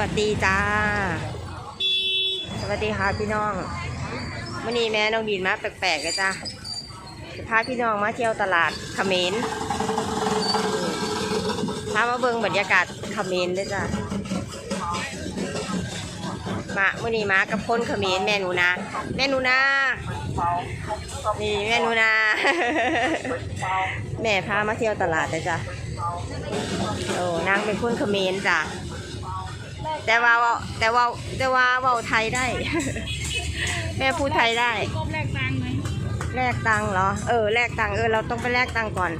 วัสดีจ้า สวัสดีค่ะพี่น้องวันนี้แม่น้องดินมาแปลกๆเลยจ้าจะพาพี่น้องมาเที่ยวตลาดเขมรพามาเบิ่งบรรยากาศเขมรด้วยจ้ามาวันนี้มากับคนเขมรแม่หนูนาแม่หนูนานี่แม่หนูนา แม่พามาเที่ยวตลาดเลยจ้ะโอ้นางเป็นคนเขมรจ้ะ แต่ว่าเว้าแต่ว่าแต่ว่าเว้าไทยได้ แม่พูดไทยได้ กบแรกตังค์ไหมแลกตังค์เหรอ เออ แลกตังค์เออ เราต้องไปแลกตังค์ก่อน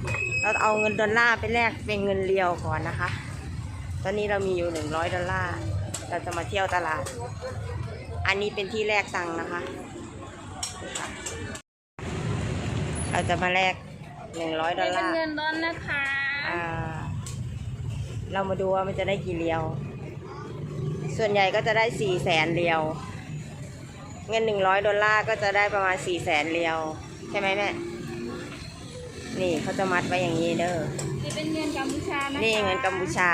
เราเอาเงินดอลลาร์ไปแลกเป็นเงินเรียวก่อนนะคะ ตอนนี้เรามีอยู่หนึ่งร้อยดอลลาร์ เราจะมาเที่ยวตลาด อันนี้เป็นที่แลกตังค์นะคะนี่ค่ะเราจะมาแลกหนึ่งร้อยดอลเป็นลาร์เงินดอนนะคะ อ่า เรามาดูว่ามันจะได้กี่เรียว ส่วนใหญ่ก็จะได้สี่แสนเรียว เงินหนึ่งร้อยดอลลาร์ก็จะได้ประมาณสี่แสนเรียว ใช่ไหมแม่ นี่เขาจะมัดไว้อย่างนี้เด้อ นี่เป็นเงินกัมพูชานะคะนี่เงินกัมพูชา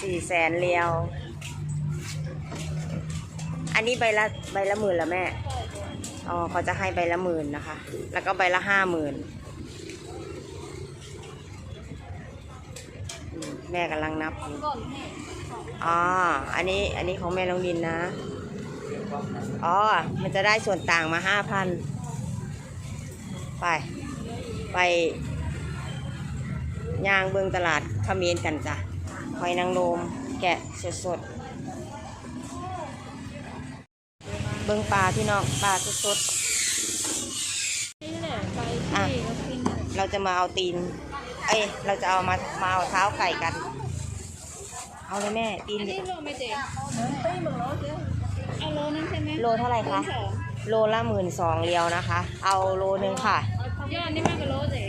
สี่แสนเรียว อันนี้ใบละใบละหมื่นละแม่ อ๋อเขาจะให้ใบละหมื่นนะคะ แล้วก็ใบละห้าหมื่น มแม่กำลังนับอยู่ก่อนให้อ๋อ อันนี้อันนี้ของแม่ลงดินนะ อ๋อ มันจะได้ส่วนต่างมาห้าพันไป ไปย่างเบิงตลาดเขมรกันจ้ะหอยนางรมแกะสดๆ เบิงปลาพี่น้องปลาสดนี่แหละไปอะที่เรากินๆเราจะมาเอาตีน เอ้ยเราจะเอามามาเอาเท้าไก่กัน เอาเลยแม่ตีนอันนี้โลไม่เจ๊เอาโลนึงใช่ไหมโลเท่าไหร่คะ สองโลละหมื่นสองเรียวนะคะ เอาโลหนึ่งค่ะ ยอดนี่มากกว่าโลเจ๊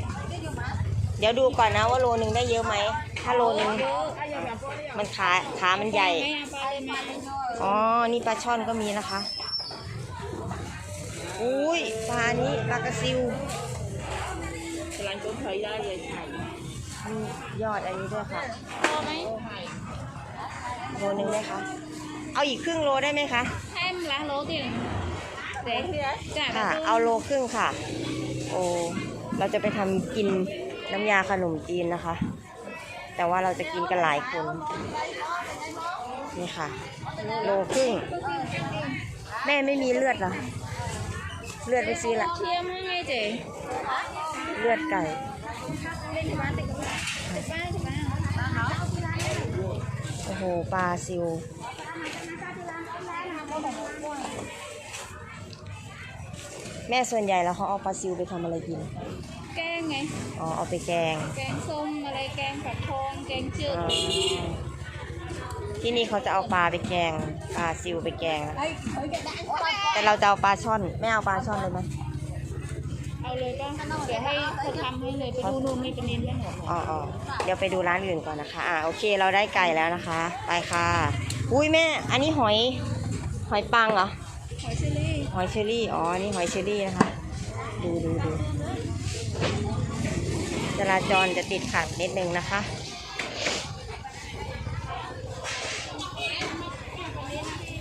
เดี๋ยวดูก่อนนะว่าโลหนึ่งได้เยอะไหม ถ้าโลหนึ่งเยอะมันขาขามันใหญ่ ไม่เอาปลาเลยมาอ๋อ นี่ปลาช่อนก็มีนะคะ อุ้ยปลานี้ปลากระซิว กำลังก้นถอยได้เลยใช่ มียอดอันนี้ด้วยค่ะพอไหมโลหนึ่งได้คะเอาอีกครึ่งโลได้ไหมคะให้มนละโลเดียวเจ๊จ้ะค่ะเอาโลครึ่งค่ะ โอ้เราจะไปทำกินน้ำยาขนมจีนนะคะ แต่ว่าเราจะกินกันหลายคน นี่ค่ะ โลครึ่ง แม่ไม่มีเลือดเหรอ เลือดไปซื้อละเทียมให้ไงเจ๊เลือดไก่ โอ้โห ปลาซิว แม่ส่วนใหญ่แล้วเขาเอาปลาซิวไปทำอะไรกิน แกงไง อ๋อ เอาไปแกง แกงส้มอะไร แกงผักทอง แกงจืดอ๋อที่นี่เขาจะเอาปลาไปแกง ปลาซิวไปแกงนะแต่เราจะเอาปลาช่อน ไม่เอาปลาช่อนเลยไหม เอาเลยก็เดี๋ยวให้เขาทำให้เลยไปดูนู่นนี่เป็นเน้นให้หมดอ๋ออ๋อเดี๋ยวไปดูร้านอื่นก่อนนะคะ อ่าโอเคเราได้ไก่แล้วนะคะ ไปค่ะ อุ้ยแม่ อันนี้หอย หอยปังเหรอ หอยเชอรี่ หอยเชอรี่ อ๋อ นี่หอยเชอรี่นะคะ ดูดูดูจราจรจะติดขัดนิดนึงนะคะ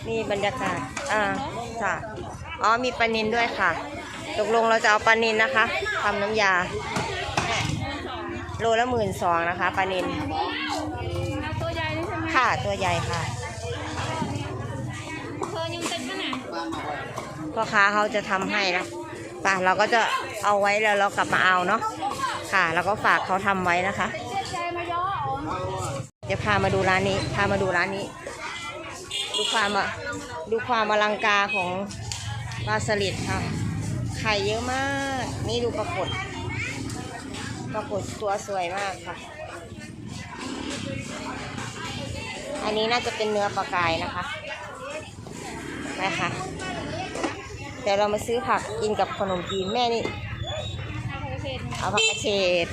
นี่บรรยากาศ อ่าจ้ะอ๋อ มีปลานินด้วยค่ะ ตกลงเราจะเอาปลานินนะคะทำน้ำยา โลละหมื่นสองนะคะปลานินเอาตัวใหญ่นี่ใช่ไหมค่ะตัวใหญ่ค่ะเธอยังเต็มขนาดพ่อค้าเขาจะทำให้นะป่ะเราก็จะเอาไว้แล้วเรากลับมาเอาเนาะค่ะ แล้วก็ฝากเขาทำไว้นะคะเจ็ดใจมาย่ออ๋อเดี๋ยวพามาดูร้านนี้ พามาดูร้านนี้ ดูความอะดูความอลังการของปลาสลิดค่ะไข่เยอะมาก นี่ดูปรากฏ ปรากฏตัวสวยมากค่ะ อันนี้น่าจะเป็นเนื้อปลากายนะคะนะคะเดี๋ยวเรามาซื้อผักกินกับขนมจีนแม่นี่ เอาไปเทศเอาผักกระเฉด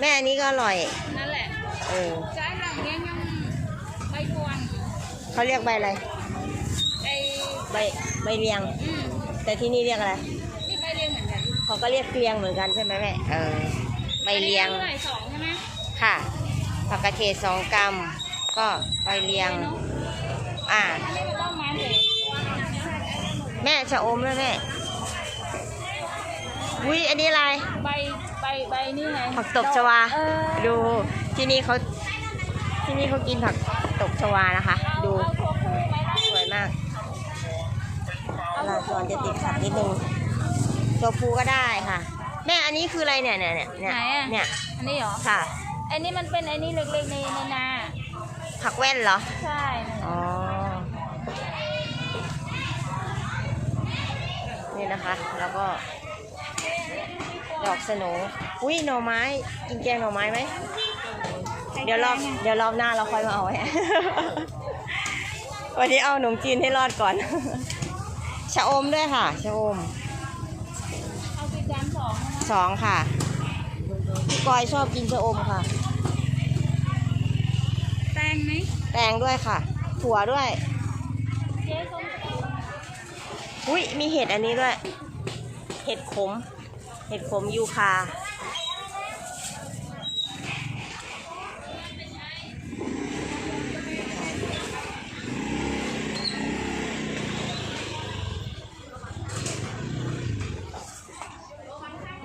แม่อันนี้ก็อร่อย นั่นแหละ เออจ้าหลังเนี้ยยังใบกวนเขาเรียกใบอะไรไอ้ใบใบเลียง อืม แต่ที่นี่เรียกอะไรนี่ใบเรียงเหมือนกันเขาก็เรียกเกลียงเหมือนกันใช่ไหมแม่เออใบเลียงอันนี้ท่าไหร่สองใช่ไหมค่ะผักกระเฉดสองกรัมก็ไปเรียง อ่า อันนี้มันต้องมาเลยแม่ชะอมด้วยแม่อุ้ยอันนี้อะไร ใบใบใบนี่ไงผักตบชวา เออดูที่นี่เขาที่นี่เขากินผักตบชวานะคะ ดูเอาถั่วพูไหมล่ะสวยมาก ลาจรจะติดขัดนิดนึงตัวฟูก็ได้ค่ะ แม่อันนี้คืออะไรเนี่ยเนี่ยเนี่ยเนี่ยไหนอะเนี่ยอันนี้เหรอค่ะ ไอ้นี่มันเป็นไอ้นี่เล็กๆในในนา ผักแว่นเหรอ ใช่อ๋อ นี่นะคะ แล้วก็ ดอกสโหนอุ้ยหน่อไม้ กินแกงหน่อไม้ไหม เดี๋ยวรอบเดี๋ยวรอบหน้าเราค่อยมาเอาไว้ วันนี้เอาขนมจีนให้รอดก่อน ชะอมด้วยค่ะ ชะอมเอาไปจานสองนะสองค่ะพี่กอยชอบกินชะอมค่ะ แตงไหมแตงด้วยค่ะ ถั่วด้วย เจ๊ส้มอุ้ยมีเห็ดอันนี้ด้วย เห็ดขม เห็ดขมยูคา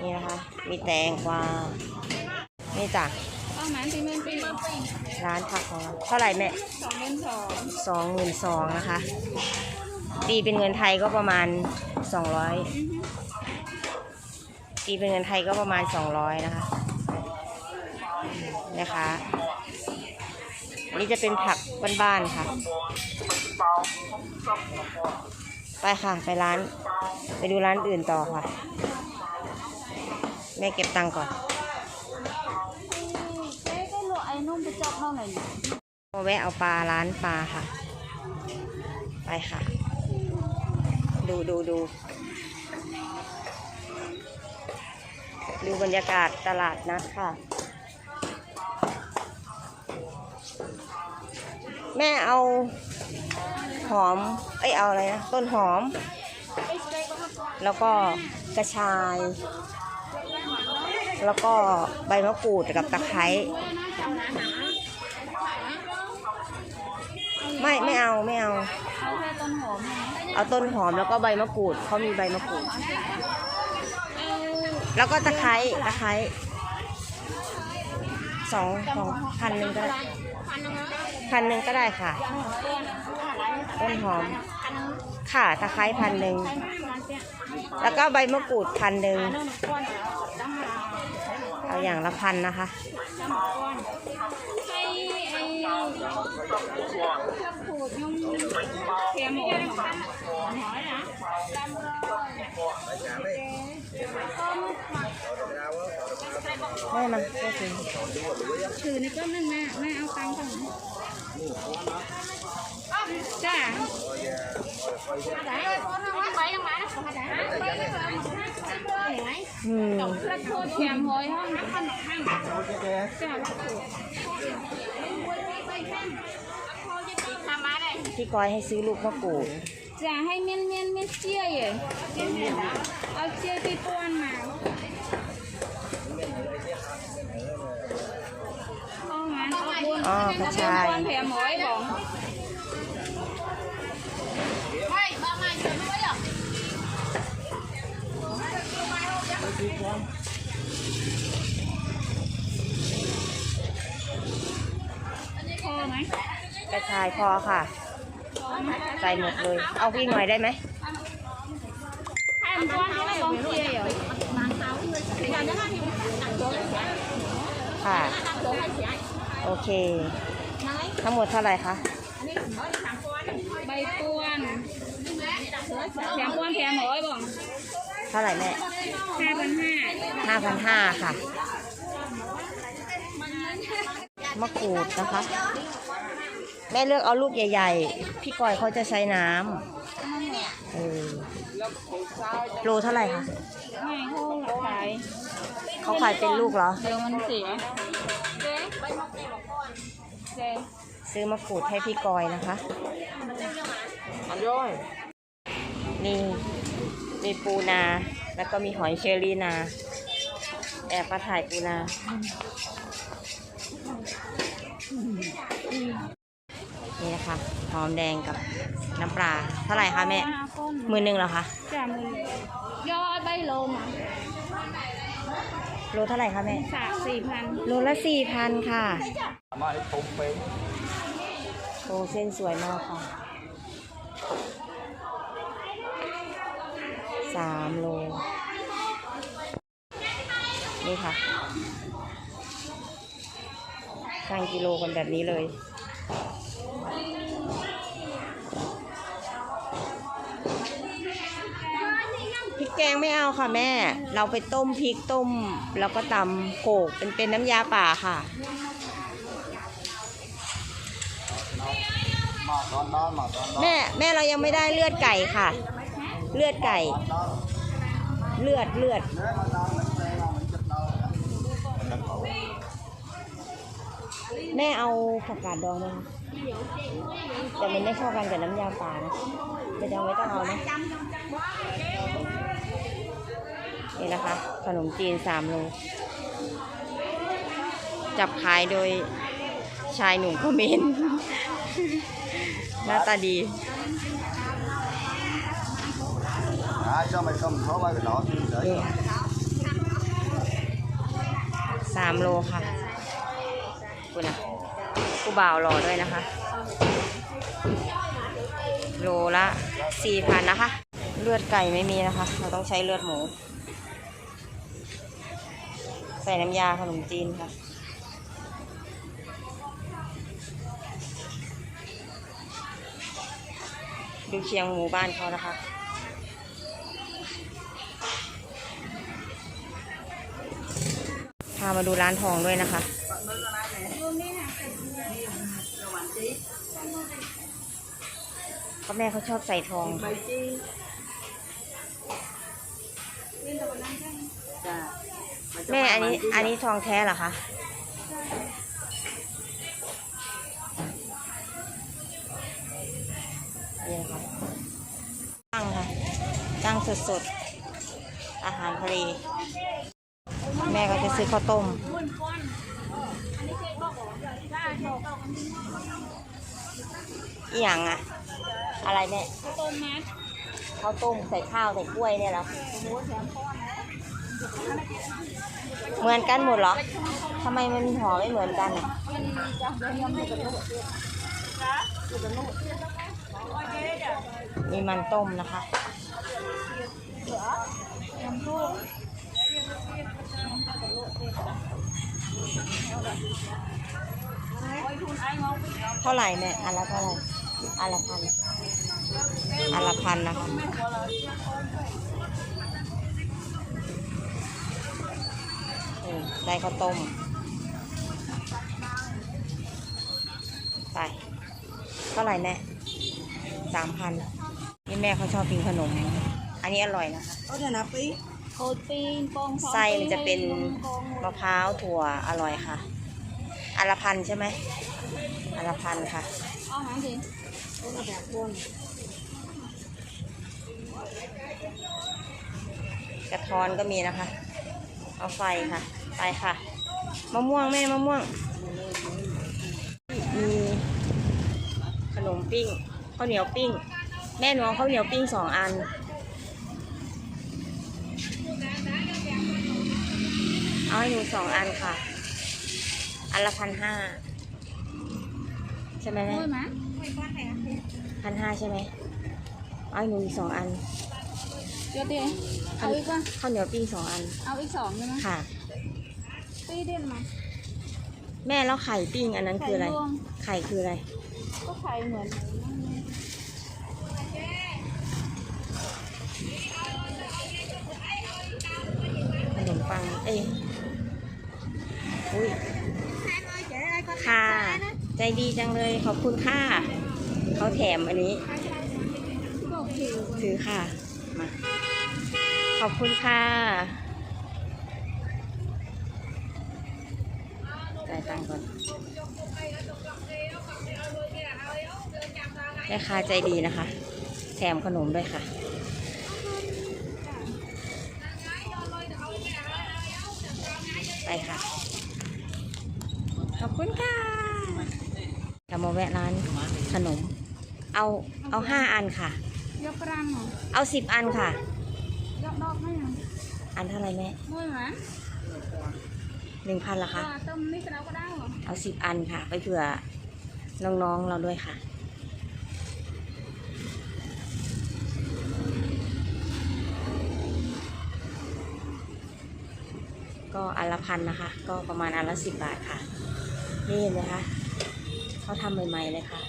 นี่นะคะ มีแตงกวานี่จ้ะอาหานตีเมนปีร้านผักของเราเท่าไหร่แม่สองเงินสองสองหมื่นสองนะคะตีเป็นเงินไทยก็ประมาณสองร้อยตีเป็นเงินไทยก็ประมาณสองร้อยนะคะนะคะอันนี้จะเป็นผักบ้านๆค่ะ ไปค่ะ ไปร้าน ไปดูร้านอื่นต่อค่ะ ม่เก็บตังค์ก่อนเจ๊ก็ลวกไอ้นุ่มไปจอบเท่าไหร่เนี่ยมาแวะเอาปลาร้านปลาค่ะ ไปค่ะ ดูดูดูดูบรรยากาศตลาดนัดค่ะ แม่เอาหอม เอ้ยเอาอะไรนะ ต้นหอม แล้วก็กระชาย แล้วก็ใบมะกรูดกับตะไคร้ไม่ไม่เอาไม่เอา เอาต้นหอมแล้วก็ใบมะกรูดเขามีใบมะกรูด แล้วก็ตะไคร้ตะไคร้สองสองพันหนึ่งก็ได้พันหนึ่งก็ได้ค่ะ ต้นหอม ค่ะตะไคร้พันหนึ่ง แล้วก็ใบมะกรูดพันหนึ่ง เอาอย่างละพันนะคะไอ้ไอ้ข้าวโพดยุ่งเทียมหอมหอหอยนะแม่มาแม่ซื้อถือในก้อนนึงแม่แม่เอาตังค์ก่อนจ้า ไปยังไงอืมข้าวโพดเทียมหอยห้องข้างข้างจ้าพี่กอยให้ซื้อลูกมะกรูดจะให้เมียนเมียนเมียนเจี๊ยยเอาเจี๊ยไปป้อนมาเอางั้นเอาบุญอ๋อกระชายป้อนแถมหอยบอก ชายพอค่ะพอไหมใส่หมดเลย เอาพี่หน่อยได้ไหมให้มันก้อนที่เราบอกเจี๊ยเหรอค่ะ โอเค ทั้งหมดเท่าไหร่คะใบป้วนแถมป้วนแถมหอยบอกเท่าไหร่แม่ห้าพันห้าห้าพันห้าค่ะ มะกรูดนะคะ แม่เลือกเอาลูกใหญ่ ๆ พี่กอยเขาจะใช้น้ำเออโลเท่าไหร่คะไม่เขาขายเขาขายเป็นลูกเหรอ เดี๋ยวมันเสียเจ๊เจ๊ซื้อมะกรูดให้พี่กอยนะคะนี่มีปูนา แล้วก็มีหอยเชอรี่นา แอบมาถ่ายปูนา นี่นะคะหอมแดงกับน้ำปลาเท่าไหร่คะแม่ห้าก้นหมือหนึ่งเหรอคะจ่ามือยอดใบลมอะโลเท่าไหร่คะแม่สามสี่พันโลละสี่พันค่ะมาให้ผมไปโอ้เส้นสวยมากค่ะสามโลนี่ค่ะช่างกิโลกันแบบนี้เลย กแกงไม่เอาค่ะแม่ เราไปต้มพริกต้ม แล้วก็ตำโขกเป็นเป็นน้ำยาป่าค่ะแม่แม่เรายังไม่ได้เลือดไก่ค่ะ เลือดไก่ เลือดเลือดแม่เอาผักกาดดองมคะแต่มันไม่เข้ากันกับน้ำยาป่านะจะยังไม่ต้องเอานะ นี่นะคะ ขนมจีนสามโล จับขายโดยชายหนุ่มเขมรหน้าตาดีนี่ค่ะสามโลค่ะคุณนะกูบ่าวรอด้วยนะคะ โลละสี่พันนะคะ เลือดไก่ไม่มีนะคะ เราต้องใช้เลือดหมู ใส่น้ำยาขนมจีนค่ะ ดูเคียงหมูบ้านเขานะคะพามาดูร้านทองด้วยนะคะก็แม่เขาชอบใส่ทองค่ะ แม่อันนี้อันนี้ทองแท้เหรอคะดีนะคะตั้งค่ะตั้งสดๆ อาหารทะเลแม่ก็จะซื้อข้าวต้มอีหยังอะอะไรแม่ต้มมัดข้าวต้มใส่ข้าวใส่กล้วยเนี่ยหรอ เหมือนกันหมดเหรอทำไมมันห่อไม่เหมือนกันอะมีมันต้มนะคะเท่าไหร่แม่อันละเท่าไหร่อันละพันอันละพันนะคะ ได้ข้าวต้ม ไป เท่าไหร่แม่สามพันนี่แม่เขาชอบกินขนม อันนี้อร่อยนะคะโคตรปีนปองทองไส้มันจะเป็นมะพร้าวถั่วอร่อยค่ะอันละพันใช่ไหมอันละพันค่ะเอาหางสิกระท้อนก็มีนะคะ เอาไฟค่ะ ไปค่ะมะม่วงแม่มะม่วง มีขนมปิ้งข้าวเหนียวปิ้ง แม่หนูเอาข้าวเหนียวปิ้งสองอัน เอาให้หนูสองอันค่ะ อันละพันห้าใช่ไหมแม่โอ้ยมะพันห้าใช่ไหมเอาให้หนูอีกสองอันเดี๋ยวเดี๋ยวเอาอีกป่ะข้าวเหนียวปิ้งสองอัน เอาอีกสองใช่ไหมค่ะ ตีเด่นมาแม่แล้วไข่ปิ้งอันนั้นคืออะไรไข่ลวงไข่คืออะไร ก็ไข่เหมือนขนมปัง เอ้ยอุ้ย ค่ะ ใจดีจังเลยขอบคุณค่ะเขาแถมอันนี้ บอกถือ ถือค่ะ มา ขอบคุณค่ะจ่าย ตังค์ก่อนแม่ค้าใจดีนะคะ แถมขนมด้วยค่ะไปค่ะ ขอบคุณค่ะเรามาแวะร้านขนม เอาเอาห้าอันค่ะ ยกรังเหรอเอาสิบอันค่ะ ยกดอกไหมอะอันเท่าไหรแม่มือหมา หนึ่งพันละคะก็ต้มนี่กระเดาก็ได้เหรอเอาสิบอันค่ะ ไปเผื่อน้องๆเราด้วยค่ะ ก็อันละพันนะคะ ก็ประมาณอันละสิบบาทค่ะ นี่เห็นไหมคะเขาทำใหม่ๆเลยค่ะ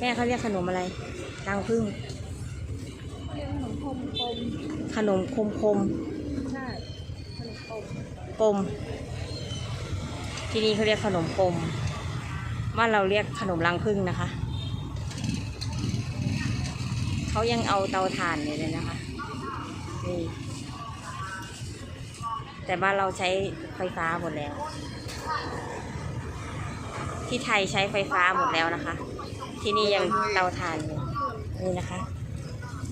แม่เขาเรียกขนมอะไรรังพึ่งเรียกขนมคมคมขนมคมคมใช่ขนมคมๆปมที่นี่เขาเรียกขนมปมบ้านเราเรียกขนมรังพึ่งนะคะเขายังเอาเตาถ่านอยู่เลยนะคะนี่แต่บ้านเราใช้ไฟฟ้าหมดแล้ว ที่ไทยใช้ไฟฟ้าหมดแล้วนะคะ ที่นี่ยังเตาถ่านอยู่นี่นะคะ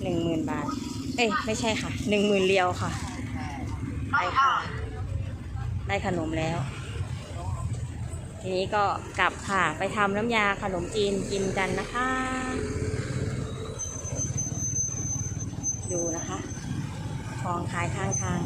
หนึ่งหมื่นบาท เอ้ยไม่ใช่ค่ะหนึ่งหมื่นเรียวค่ะได้ค่ะ ได้ขนมแล้ว ทีนี้ก็กลับค่ะไปทำน้ำยาขนมจีนกินกันนะคะ ดูนะคะของขายข้างทาง